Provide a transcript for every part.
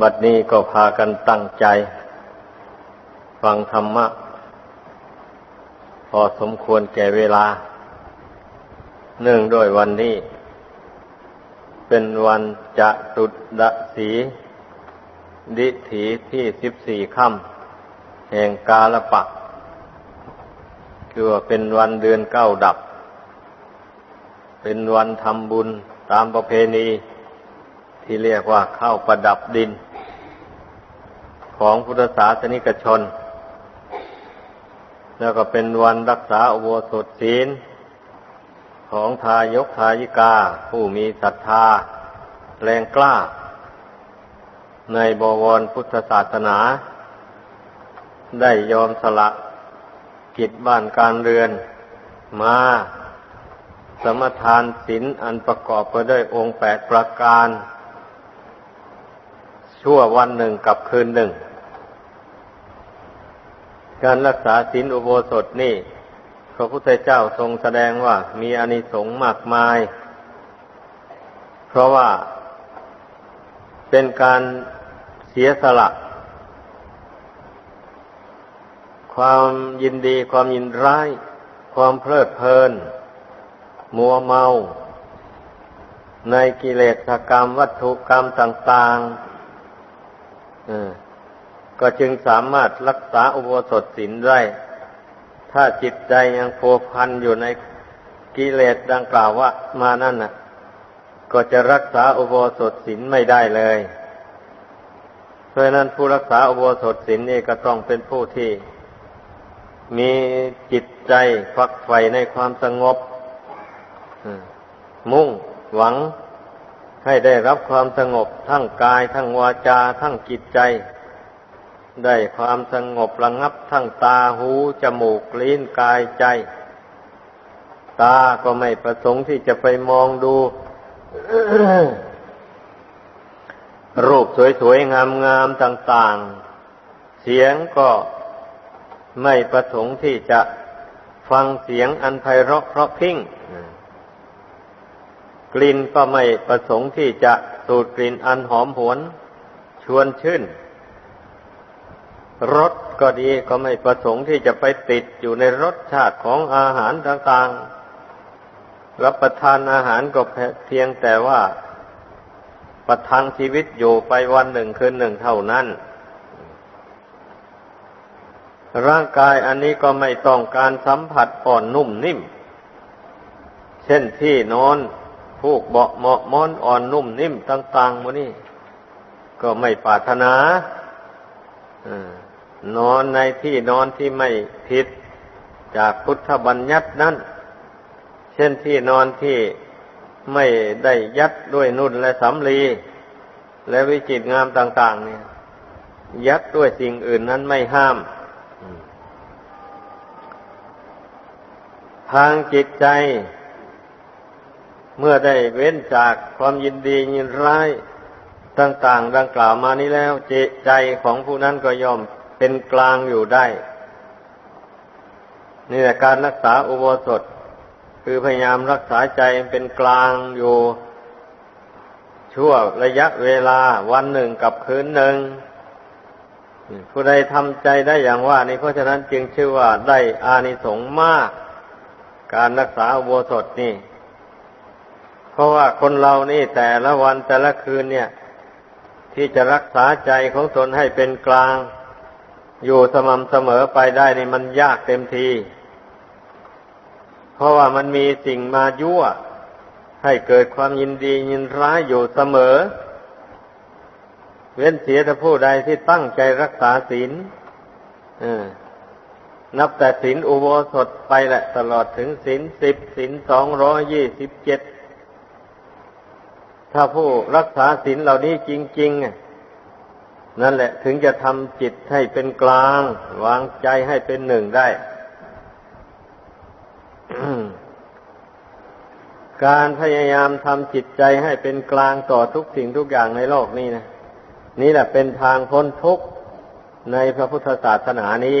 บัดนี้ก็พากันตั้งใจ ฟังธรรมะ พอสมควรแก่เวลา เนื่องด้วยวันนี้ เป็นวันจะตุดดสี ดิถีที่สิบสี่ค่ำแห่งกาลปักคือว่าเป็นวันเดือนเก้าดับ เป็นวันทำบุญตามประเพณีที่เรียกว่าเข้าประดับดิน ของพุทธศาสนิกชน แล้วก็เป็นวันรักษาอุโบสถศีล ของทายกทายิกา ผู้มีศรัทธา แรงกล้า ในบวรพุทธศาสนา ได้ยอมสละกิจบ้านการเรือนมาสมทานศีลอันประกอบไปด้วยองค์แปดประการ ชั่ววันหนึ่งกับคืนหนึ่ง การรักษาศีลอุโบสถนี่ พระพุทธเจ้าทรงแสดงว่ามีอนิสงส์มากมาย เพราะว่าเป็นการเสียสละ ความยินดีความยินร้าย ความเพลิดเพลิน มัวเมา ในกิเลสกรรมวัตถุกรรมต่างๆ ก็จึงสามารถรักษาอุโบสถศีลได้ ถ้าจิตใจยังโผพันอยู่ในกิเลสดังกล่าวว่ามานั่นน่ะ ก็จะรักษาอุโบสถศีลไม่ได้เลยเพราะนั้นผู้รักษาอุโบสถศีลนี่ก็ต้องเป็นผู้ที่ มีจิตใจฝักใฝ่ในความสงบมุ่งหวังให้ได้รับความสงบทั้งกายทั้งวาจาทั้งจิตใจ ได้ความสงบระงับทั้งตาหูจมูกลิ้นกายใจ ตาก็ไม่ประสงค์ที่จะไปมองดู รูปสวยๆ งามๆ ต่างๆ เสียงก็ไม่ประสงค์ที่จะฟังเสียงอันไพเราะเพราะพิ้งกลิ่นก็ไม่ประสงค์ที่จะสูดกลิ่นอันหอมหวน ชวนชื่น รสก็ดีก็ไม่ประสงค์ที่จะไปติดอยู่ในรสชาติของอาหารต่างๆ รับประทานอาหารก็เพียงแต่ว่าประทังชีวิตอยู่ไปวันหนึ่งคืนหนึ่งเท่านั้น ร่างกายอันนี้ก็ไม่ต้องการสัมผัสอ่อนนุ่มนิ่ม เช่นที่นอนผูกเบาเหมาะม้อนอ่อนนุ่มนิ่มต่างๆมานี่ก็ไม่ปรารถนา นอนในที่นอนที่ไม่ผิดจากพุทธบัญญัตินั้น เช่นที่นอนที่ไม่ได้ยัดด้วยนุ่นและสำลี และวิจิตงามต่าง ๆ เนี่ย ยัดด้วยสิ่งอื่นนั้นไม่ห้าม ทางจิตใจ เมื่อได้เว้นจากความยินดียินร้ายต่าง ๆ ดังกล่าวมานี้แล้วจใจของผู้นั้นก็ยอม เป็นกลางอยู่ได้ นี่แหละการรักษาอุโบสถ คือพยายามรักษาใจเป็นกลางอยู่ ชั่วระยะเวลาวันหนึ่งกับคืนหนึ่ง ผู้ใดทำใจได้อย่างว่านี่เพราะฉะนั้นจึงชื่อว่าได้อานิสงส์มาก การรักษาอุโบสถนี่ เพราะว่าคนเรานี่แต่ละวันแต่ละคืนเนี่ย ที่จะรักษาใจของตนให้เป็นกลาง อยู่สม่ำเสมอไปได้นี่มันยากเต็มที เพราะว่ามันมีสิ่งมายั่ว ให้เกิดความยินดียินร้ายอยู่เสมอ เว้นเสียแต่ผู้ใดที่ตั้งใจรักษาศีลนับแต่ศีลอุโบสถไปแหละตลอดถึงศีลสิบศีลสองร้อยี่สิบเจ็ดถ้าผู้รักษาศีลเหล่านี้จริง ๆ นั่นแหละถึงจะทำจิตให้เป็นกลาง วางใจให้เป็นหนึ่งได้ การพยายามทำจิตใจให้เป็นกลางต่อทุกสิ่งทุกอย่างในโลกนี้นะนี่แหละเป็นทางพ้นทุกข์ในพระพุทธศาสนานี้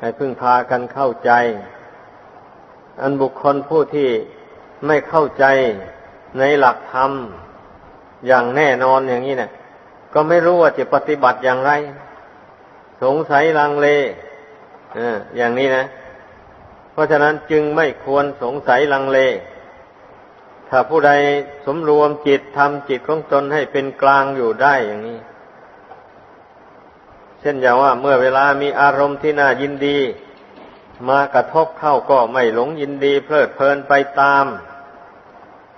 ให้พึ่งพากันเข้าใจ อันบุคคลผู้ที่ไม่เข้าใจในหลักธรรมอย่างแน่นอนอย่างนี้เนะี่ย ก็ไม่รู้ว่าจะปฏิบัติอย่างไร สงสัยลังเลเอออย่างนี้นะ เพราะฉะนั้นจึงไม่ควรสงสัยลังเล ถ้าผู้ใดสมรวมจิตทำจิตของตนให้เป็นกลางอยู่ได้อย่างนี้ เช่นอย่างว่าเมื่อเวลามีอารมณ์ที่น่ายินดี มากระทบเข้าก็ไม่หลงยินดี เพลิดเพลินไปตาม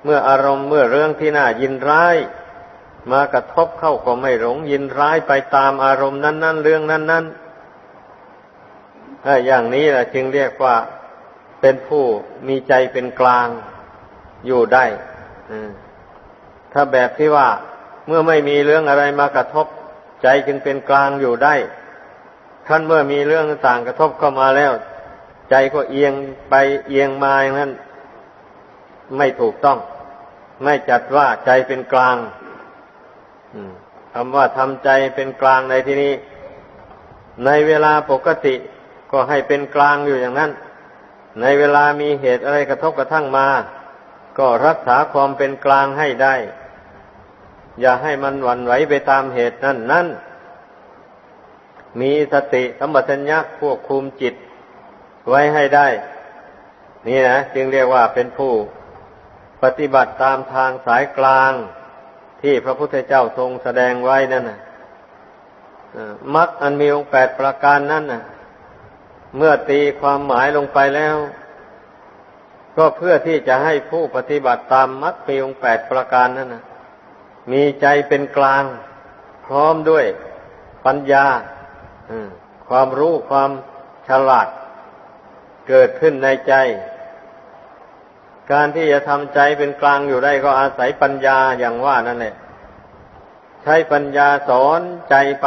เมื่ออารมณ์เมื่อเรื่องที่น่ายินร้าย มากระทบเข้าก็ไม่หลงยินร้ายไปตามอารมณ์นั้น ๆ เรื่องนั้น ๆ ถ้าอย่างนี้แหละจึงเรียกว่าเป็นผู้มีใจเป็นกลางอยู่ได้ถ้าแบบที่ว่าเมื่อไม่มีเรื่องอะไรมากระทบ ใจจึงเป็นกลางอยู่ได้ท่านเมื่อมีเรื่องต่างกระทบเข้ามาแล้ว ใจก็เอียงไปเอียงมาอย่างนั้น ไม่ถูกต้อง ไม่จัดว่าใจเป็นกลาง คำว่าทำใจเป็นกลางในที่นี้ ในเวลาปกติก็ให้เป็นกลางอยู่อย่างนั้น ในเวลามีเหตุอะไรกระทบกระทั่งมา ก็รักษาความเป็นกลางให้ได้ อย่าให้มันหวั่นไหวไปตามเหตุนั้นนั่นมีสติสัมปชัญญะควบคุมจิต ไว้ให้ได้ นี่นะจึงเรียกว่าเป็นผู้ ปฏิบัติตามทางสายกลาง ที่พระพุทธเจ้าทรงแสดงไว้นั่นนะมักอันมีองค์แปดประการนั่นนะเมื่อตีความหมายลงไปแล้ว ก็เพื่อที่จะให้ผู้ปฏิบัติตามมักมีองค์แปดประการนั่นนะมีใจเป็นกลาง พร้อมด้วยปัญญาความรู้ความฉลาด เกิดขึ้นในใจ การที่จะทำใจเป็นกลางอยู่ได้ก็อาศัยปัญญาอย่างว่านั่นแหละ ใช้ปัญญาสอนใจไป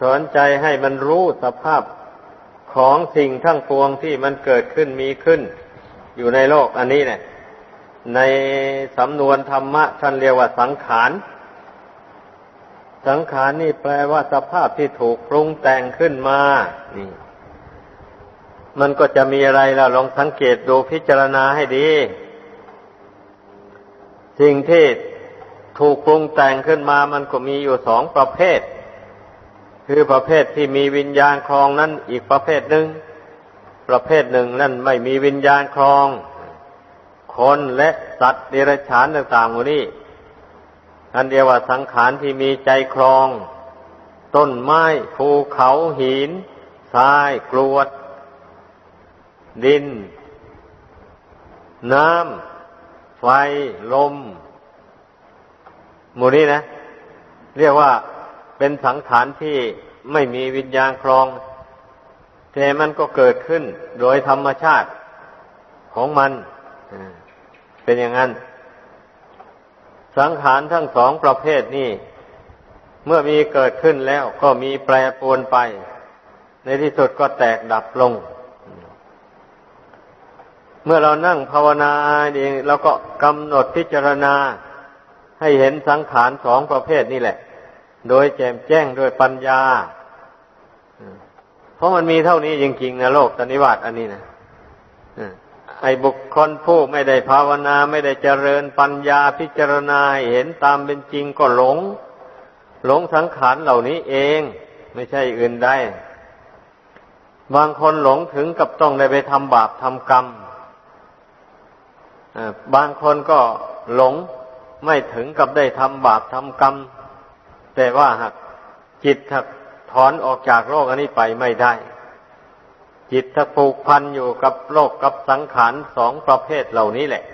สอนใจให้มันรู้สภาพของสิ่งทั้งปวงที่มันเกิดขึ้นมีขึ้น อยู่ในโลกอันนี้เนี่ย ในสำนวนธรรมะท่านเรียกว่าสังขารสังขารนี่แปลว่าสภาพที่ถูกปรุงแต่งขึ้นมานี่ มันก็จะมีอะไรล่ะลองสังเกตดูพิจารณาให้ดี สิ่งที่ถูกปรุงแต่งขึ้นมามันก็มีอยู่สองประเภท คือประเภทที่มีวิญญาณครองนั้นอีกประเภทหนึ่ง ประเภทหนึ่งนั่นไม่มีวิญญาณครอง คนและสัตว์เดรัจฉานต่างๆหมดนี้อันเดียวว่าสังขารที่มีใจครอง ต้นไม้ภูเขาหินทรายกรวด ดิน น้ำ ไฟ ลม หมู่นี้นะ เรียกว่าเป็นสังขารที่ไม่มีวิญญาณครอง แต่มันก็เกิดขึ้นโดยธรรมชาติของมันเป็นอย่างนั้น สังขารทั้งสองประเภทนี้เมื่อมีเกิดขึ้นแล้วก็มีแปรปรวนไป ในที่สุดก็แตกดับลง เมื่อเรานั่งภาวนาเองเราก็กำหนดพิจารณา ให้เห็นสังขารสองประเภทนี่แหละ โดยแจ่มแจ้งโดยปัญญา เพราะมันมีเท่านี้จริงๆนะโลกตนิวัตอันนี้นะไอ้บุคคลผู้ไม่ได้ภาวนาไม่ได้เจริญปัญญาพิจารณาเห็นตามเป็นจริงก็หลง หลงสังขารเหล่านี้เอง ไม่ใช่อื่นได้บางคนหลงถึงกับต้องได้ไปทำบาปทำกรรม บางคนก็หลงไม่ถึงกับได้ทำบาปทำกรรม แต่ว่าหากจิตถักถอนออกจากโลกอันนี้ไปไม่ได้ จิตถ้าผูกพันอยู่กับโลกกับสังขารสองประเภทเหล่านี้แหละ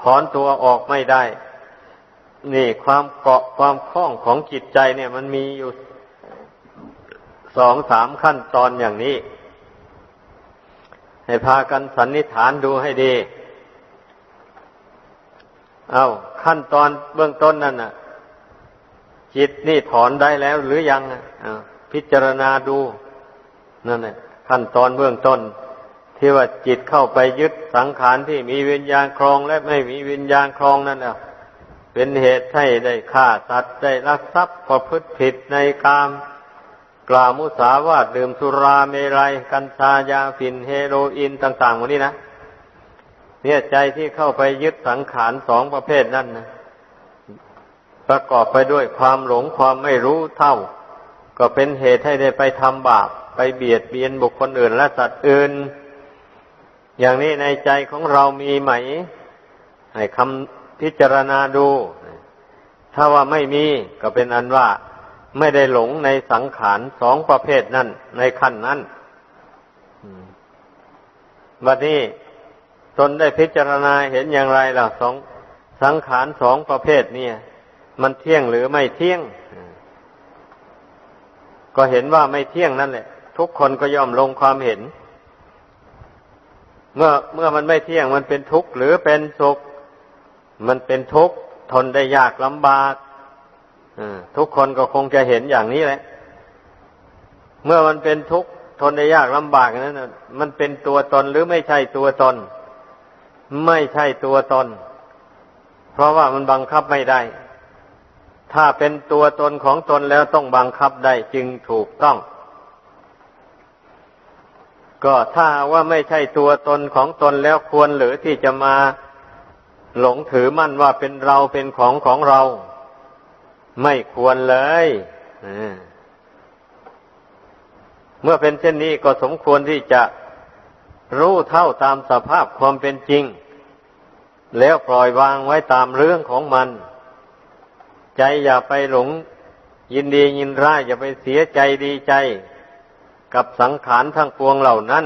ถอนตัวออกไม่ได้ นี่ความเกาะความคล้องของจิตใจเนี่ย มันมีอยู่สองสามขั้นตอนอย่างนี้ ให้พากันสันนิษฐานดูให้ดี เอาขั้นตอนเบื้องต้นนั่นน่ะ จิตนี่ถอนได้แล้วหรือยังอะพิจารณาดู นั่นแหละขั้นตอนเบื้องต้น ที่ว่าจิตเข้าไปยึดสังขารที่มีวิญญาณครองและไม่มีวิญญาณครองนั่นแหละเป็นเหตุให้ได้ฆ่าสัตว์ได้ลักทรัพย์ประพฤติผิดในกาม กล่าวมุสาวาทดื่มสุราเมรัย กัญชายาฝิ่นเฮโรอีนต่างๆหมดนี้นะเนี่ยใจที่เข้าไปยึดสังขารสองประเภทนั่นนะประกอบไปด้วยความหลงความไม่รู้เท่า ก็เป็นเหตุให้ได้ไปทำบาป ไปเบียดเบียนบุคคลอื่นและสัตว์อื่น อย่างนี้ในใจของเรามีไหม ให้คำพิจารณาดู ถ้าว่าไม่มีก็เป็นอันว่า ไม่ได้หลงในสังขารสองประเภทนั้น ในขั้นนั้นบัดนี้ตนได้พิจารณาเห็นอย่างไรล่ะสองสังขารสองประเภทเนี่ย มันเที่ยงหรือไม่เที่ยง ก็เห็นว่าไม่เที่ยงนั่นแหละ ทุกคนก็ยอมลงความเห็น เมื่อเมื่อมันไม่เที่ยงมันเป็นทุกข์หรือเป็นสุข มันเป็นทุกข์ทนได้ยากลำบาก ทุกคนก็คงจะเห็นอย่างนี้แหละ เมื่อมันเป็นทุกข์ทนได้ยากลำบากนั้นมันเป็นตัวตนหรือไม่ใช่ตัวตน ไม่ใช่ตัวตน เพราะว่ามันบังคับไม่ได้ ถ้าเป็นตัวตนของตนแล้วต้องบังคับได้จึงถูกต้อง ก็ถ้าว่าไม่ใช่ตัวตนของตนแล้วควรหรือที่จะมาหลงถือมั่นว่าเป็นเราเป็นของของเรา ไม่ควรเลยเมื่อเป็นเช่นนี้ก็สมควรที่จะรู้เท่าตามสภาพความเป็นจริง แล้วปล่อยวางไว้ตามเรื่องของมัน ใจอย่าไปหลง ยินดียินร้ายอย่าไปเสียใจดีใจ กับสังขารทั้งปวงเหล่านั้น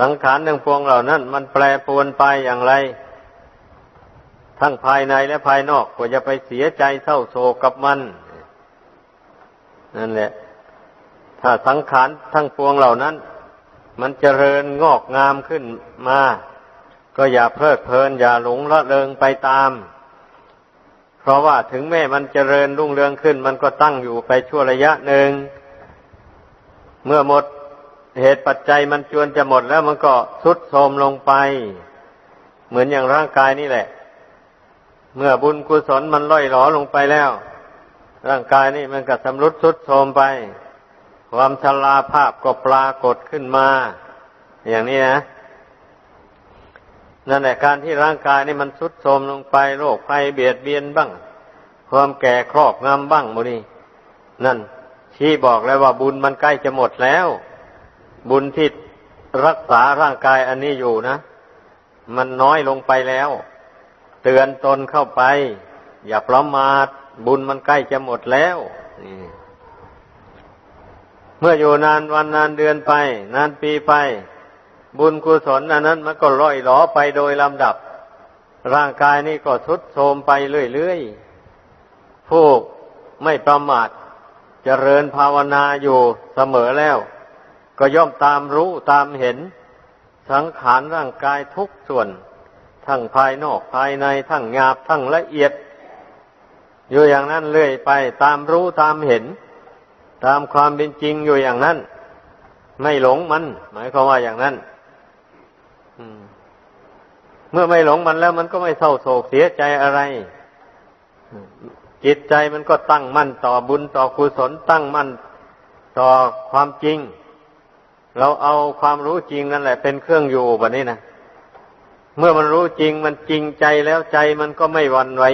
สังขารทั้งปวงเหล่านั้น มันแปรปรวนไปอย่างไร ทั้งภายในและภายนอกก็จะไปเสียใจเศร้าโศกกับมัน นั่นแหละ ถ้าสังขารทั้งปวงเหล่านั้น มันเจริญงอกงามขึ้นมา ก็อย่าเพลิดเพลิน อย่าหลงละเลงไปตาม เพราะว่าถึงแม้มันเจริญรุ่งเรืองขึ้น มันก็ตั้งอยู่ไปชั่วระยะหนึ่ง เมื่อหมดเหตุปัจจัยมันจวนจะหมดแล้วมันก็ทรุดโทรมลงไป เหมือนอย่างร่างกายนี่แหละ เมื่อบุญกุศลมันล่อยหลอลงไปแล้ว ร่างกายนี่มันก็สำรุดทุดโทรมไป ความชราภาพก็ปรากฏขึ้นมา อย่างนี้นะนั่นแหละการที่ร่างกายนี่มันทุดโทรมลงไปโรคภัยเบียดเบียนบ้าง ความแก่ครอบงำบ้างโมนี่นั่นชี้บอกแล้วว่าบุญมันใกล้จะหมดแล้ว บุญที่รักษาร่างกายอันนี้อยู่นะ มันน้อยลงไปแล้ว เตือนตนเข้าไป อย่าประมาทบุญมันใกล้จะหมดแล้วเมื่ออยู่นานวันนานเดือนไป นานปีไป บุญกุศลอันนั้นมันก็ล่อยหลอไปโดยลำดับ ร่างกายนี่ก็ทุดโทรมไปเรื่อยๆผู้ไม่ประมาทจเจริญภาวนาอยู่เสมอแล้ว ก็ย่อมตามรู้ตามเห็น สังขารร่างกายทุกส่วน ทั้งภายนอกภายในทั้งหยาบทั้งละเอียด อยู่อย่างนั้นเรื่อยไปตามรู้ตามเห็น ตามความเป็นจริงอยู่อย่างนั้น ไม่หลงมัน หมายความว่าอย่างนั้นเมื่อไม่หลงมันแล้วมันก็ไม่เศร้าโศกเสียใจอะไร จิตใจมันก็ตั้งมั่นต่อบุญต่อกุศลตั้งมั่นต่อความจริง เราเอาความรู้จริงนั่นแหละเป็นเครื่องอยู่แบบนี้นะ เมื่อมันรู้จริงมันจริงใจแล้วใจมันก็ไม่หวั่นไหว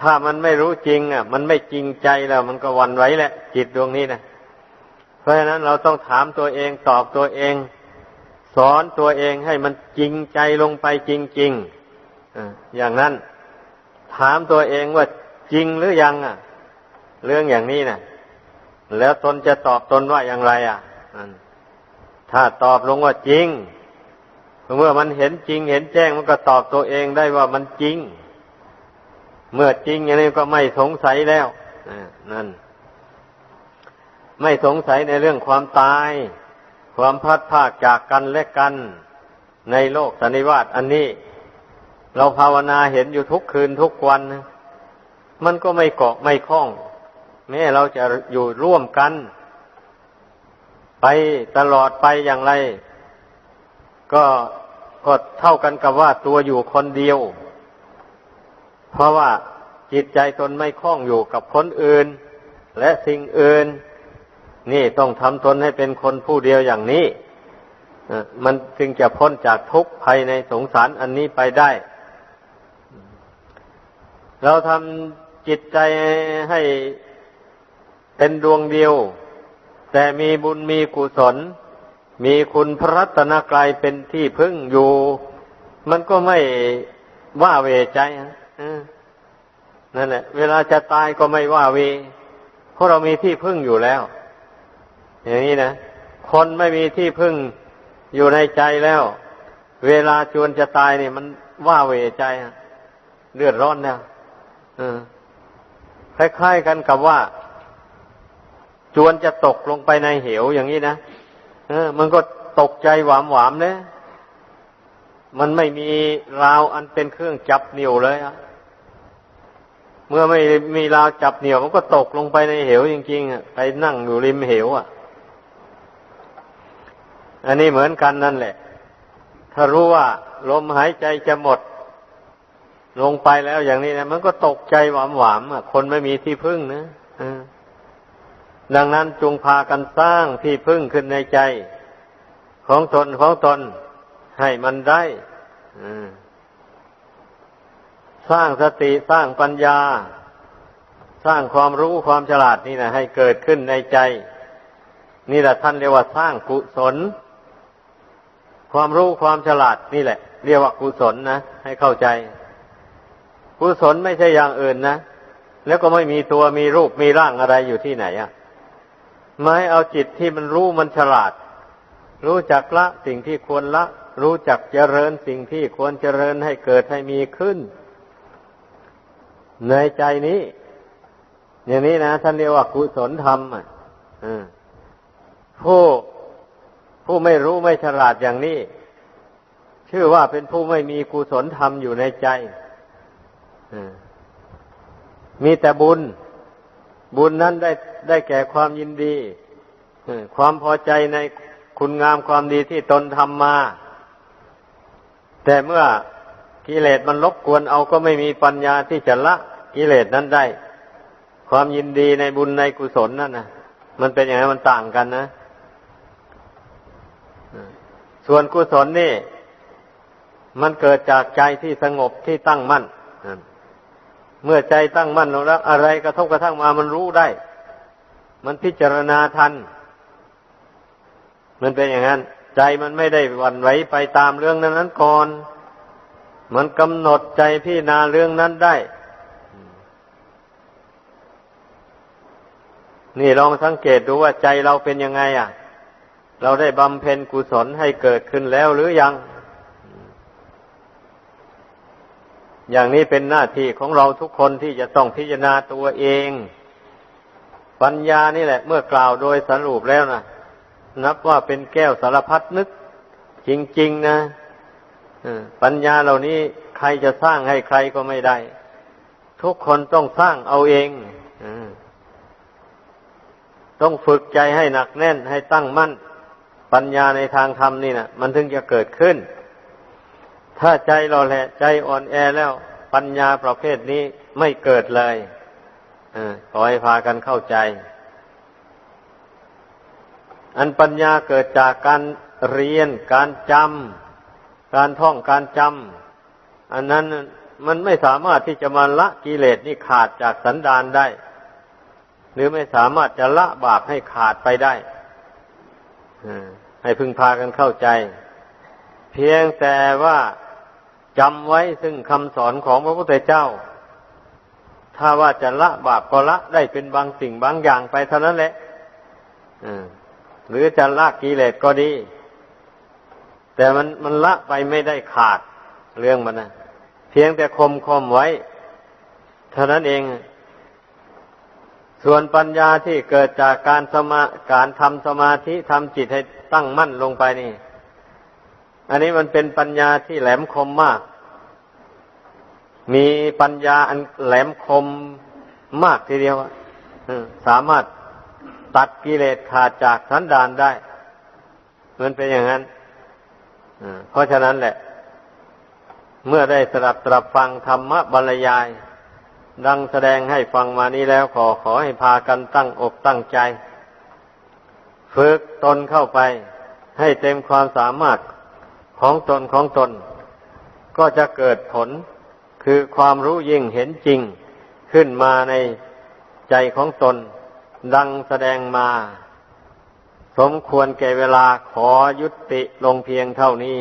ถ้ามันไม่รู้จริง อะ มันไม่จริงใจแล้ว มันก็หวั่นไหวแหละ จิตดวงนี้นะเพราะฉะนั้นเราต้องถามตัวเองตอบตัวเอง สอนตัวเองให้มันจริงใจลงไปจริงๆอย่างนั้น ถามตัวเองว่าจริงหรือยังอะ เรื่องอย่างนี้นะแล้วตนจะตอบตนว่าอย่างไร อะถ้าตอบลงว่าจริง เมื่อมันเห็นจริง เห็นแจ้งมันก็ตอบตัวเองได้ว่ามันจริง เมื่อจริงอย่างนี้ก็ไม่สงสัยแล้วนั่น ไม่สงสัยในเรื่องความตาย ความพัดภาคจากกันและกันในโลกสันนิวาตอันนี้ เราภาวนาเห็นอยู่ทุกคืนทุกวัน มันก็ไม่เกาะไม่คล้อง แม้เราจะอยู่ร่วมกัน ไปตลอดไปอย่างไร ก็ก็เท่ากันกับว่าตัวอยู่คนเดียว เพราะว่าจิตใจตนไม่คล้องอยู่กับคนอื่น และสิ่งอื่น นี่ต้องทำตนให้เป็นคนผู้เดียวอย่างนี้มันจึงจะพ้นจากทุกข์ภายในสงสารอันนี้ไปได้ เราทำจิตใจให้เป็นดวงเดียว แต่มีบุญมีกุศล มีคุณพระรัตนกรายเป็นที่พึ่งอยู่ มันก็ไม่ว่าเวใจนั่นแหละ เวลาจะตายก็ไม่ว่าเวเพราะเรามีที่พึ่งอยู่แล้ว อย่างนี้นะ คนไม่มีที่พึ่งอยู่ในใจแล้ว เวลาจวนจะตายนี่มันว่าเวใจเลือดร้อนแล้วคล้ายๆกันกับว่า จวนจะตกลงไปในเหวอย่างนี้นะ เออ มันก็ตกใจหวามหวามเลยมันไม่มีราวอันเป็นเครื่องจับเหนี่ยวเลยอะเมื่อไม่มีราวจับเหนี่ยวมันก็ตกลงไปในเหวจริงๆอะไปนั่งอยู่ริมเหวอะ อันนี้เหมือนกันนั่นแหละ ถ้ารู้ว่า ลมหายใจจะหมด ลงไปแล้วอย่างนี้นะมันก็ตกใจหวามหวามอะ คนไม่มีที่พึ่งนะอ่า ดังนั้นจงพากันสร้างที่พึ่งขึ้นในใจ ของตนของตนให้มันได้สร้างสติสร้างปัญญา สร้างความรู้ความฉลาดนี่นะให้เกิดขึ้นในใจ นี่แหละท่านเรียกว่าสร้างกุศล ความรู้ความฉลาดนี่แหละ เรียกว่ากุศลนะให้เข้าใจ กุศลไม่ใช่อย่างอื่นนะแล้วก็ไม่มีตัวมีรูปมีร่างอะไรอยู่ที่ไหนอะ่ะ ไม่เอาจิตที่มันรู้มันฉลาด รู้จักละสิ่งที่ควรละ รู้จักเจริญสิ่งที่ควรเจริญให้เกิดให้มีขึ้น ในใจนี้ อย่างนี้นะท่านเรียกว่ากุศลธรรมอะผู้ผู้ไม่รู้ไม่ฉลาดอย่างนี้ ชื่อว่าเป็นผู้ไม่มีกุศลธรรมอยู่ในใจมีแต่บุญ บุญนั้นได้ได้แก่ความยินดีความพอใจในคุณงามความดีที่ตนทำมา แต่เมื่อกิเลสมันลบกวนเอาก็ไม่มีปัญญาที่จะละกิเลสนั้นได้ ความยินดีในบุญในกุศลนั่นนะมันเป็นอย่างไรมันต่างกันนะ ส่วนกุศลนี่ มันเกิดจากใจที่สงบที่ตั้งมั่น เมื่อใจตั้งมั่นลงแล้ว อะไรกระทบกระทั่งมามันรู้ได้ มันพิจารณาทัน มันเป็นอย่างนั้น ใจมันไม่ได้หวั่นไหวไปตามเรื่องนั้นนั้นก่อน มันกำหนดใจพี่นาเรื่องนั้นได้ นี่ลองสังเกตดูว่าใจเราเป็นยังไง อะ เราได้บำเพ็ญกุศลให้เกิดขึ้นแล้วหรือยัง อย่างนี้เป็นหน้าที่ของเราทุกคนที่จะต้องพิจารณาตัวเอง ปัญญานี่แหละ เมื่อกล่าวโดยสรุปแล้วนะนับว่าเป็นแก้วสารพัดนึก จริง ๆ นะปัญญาเหล่านี้ใครจะสร้างให้ใครก็ไม่ได้ ทุกคนต้องสร้างเอาเองต้องฝึกใจให้หนักแน่นให้ตั้งมั่น ปัญญาในทางธรรมนี่นะมันถึงจะเกิดขึ้น ถ้าใจเราแหละใจอ่อนแอแล้ว ปัญญาประเภทนี้ไม่เกิดเลยอขอให้พากันเข้าใจ อันปัญญาเกิดจากการเรียน การจำการท่องการจำอันนั้นมันไม่สามารถที่จะมาละกิเลสนี่ขาดจากสันดานได้ หรือไม่สามารถจะละบาปให้ขาดไปได้ให้พึงพากันเข้าใจ เพียงแต่ว่า จำไว้ซึ่งคำสอนของพระพุทธเจ้า ถ้าว่าจะละบาปก็ละได้เป็นบางสิ่งบางอย่างไปเท่านั้นแหละหรือจะละกิเลสก็ดี แต่มันมันละไปไม่ได้ขาดเรื่องมันนะเพียงแต่คมคมไว้ เท่านั้นเอง ส่วนปัญญาที่เกิดจากการสมาการทำสมาธิทำจิตให้ตั้งมั่นลงไปนี่ อันนี้มันเป็นปัญญาที่แหลมคมมาก มีปัญญาอันแหลมคมมากทีเดียวสามารถตัดกิเลสขาดจากสันดานได้ มันเป็นอย่างนั้นเพราะฉะนั้นแหละ เมื่อได้สดับตรับฟังธรรมบรรยาย ดังแสดงให้ฟังมานี้แล้วขอขอให้พากันตั้งอกตั้งใจ ฝึกตนเข้าไป ให้เต็มความสามารถ ของตนของตน ก็จะเกิดผลคือความรู้ยิ่งเห็นจริงขึ้นมาในใจของตน ดังแสดงมา สมควรแก่เวลาขอยุติลงเพียงเท่านี้